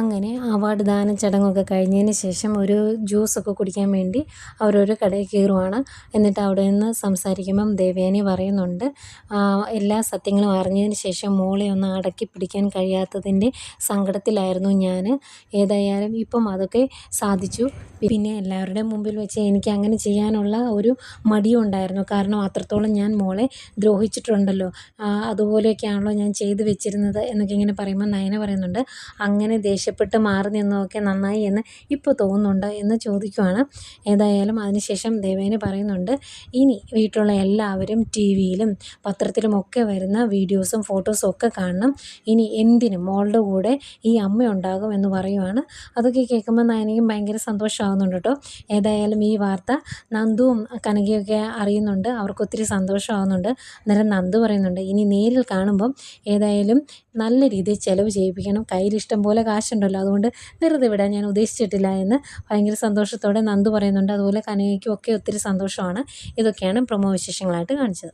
അങ്ങനെ അവാർഡ് ദാന ചടങ്ങൊക്കെ കഴിഞ്ഞതിന് ശേഷം ഒരു ജ്യൂസൊക്കെ കുടിക്കാൻ വേണ്ടി അവരൊരു കടയിൽ കയറുവാണ്. എന്നിട്ട് അവിടെ നിന്ന് സംസാരിക്കുമ്പം ദേവയാനി പറയുന്നുണ്ട് എല്ലാ സത്യങ്ങളും അറിഞ്ഞതിന് ശേഷം മോളെ ഒന്ന് അടക്കി പിടിക്കാൻ കഴിയാത്തതിന്റെ സങ്കടത്തിലായിരുന്നു ഞാൻ. ഏതായാലും ഇപ്പം അതൊക്കെ സാധിച്ചു. പിന്നെ എല്ലാവരുടെയും മുമ്പിൽ വെച്ച് എനിക്ക് അങ്ങനെ ചെയ്യാനുള്ള ഒരു മടിയും ഉണ്ടായിരുന്നു. കാരണം അത്രത്തോളം ഞാൻ മോളെ ദ്രോഹിച്ചിട്ടുണ്ടല്ലോ. അതുപോലെയൊക്കെയാണല്ലോ ഞാൻ ചെയ്തു വെച്ചിരുന്നത് എന്നൊക്കെ ഇങ്ങനെ പറയുമ്പോൾ നയന പറയുന്നുണ്ട്. അങ്ങനെ ദേഷ്യപ്പെട്ട് മാറി നിന്നതൊക്കെ നന്നായി എന്ന് ഇപ്പോൾ തോന്നുന്നുണ്ടോ എന്ന് ചോദിക്കുവാണ്. ഏതായാലും അതിനുശേഷം ദേവേനെ പറയുന്നുണ്ട് ഇനി വീട്ടിലുള്ള എല്ലാവരും ടി വിയിലും പത്രത്തിലുമൊക്കെ വരുന്ന വീഡിയോസും ഫോട്ടോസും ഒക്കെ കാണണം. ഇനി എന്തിനും മോളുടെ കൂടെ ഈ അമ്മ ഉണ്ടാകും എന്ന് പറയുവാണ്. അതൊക്കെ കേൾക്കുമ്പോൾ നയനയും ഭയങ്കര സന്തോഷമാകുന്നുണ്ട് കേട്ടോ. ഏതായാലും ഈ വാർത്ത നന്ദുവും കനകയൊക്കെ അറിയുന്നുണ്ട്. അവർക്ക് ഒത്തിരി സന്തോഷമാകുന്നുണ്ട് അന്നേരം നന്ദു പറയുന്നുണ്ട് ഇനി നേരിൽ കാണുമ്പം ഏതായാലും നല്ല രീതിയിൽ ചിലവ് ചെയ്യിപ്പിക്കണം. കയ്യിൽ ഇഷ്ടം പോലെ കാശുണ്ടല്ലോ അതുകൊണ്ട് വെറുതെ വിടാൻ ഞാൻ ഉദ്ദേശിച്ചിട്ടില്ല എന്ന് ഭയങ്കര സന്തോഷത്തോടെ നന്ദു പറയുന്നുണ്ട്. അതുപോലെ കനകയ്ക്കും ഒക്കെ ഒത്തിരി സന്തോഷമാണ്. ഇതൊക്കെയാണ് പ്രമോ വിശേഷങ്ങളായിട്ട് കാണിച്ചത്.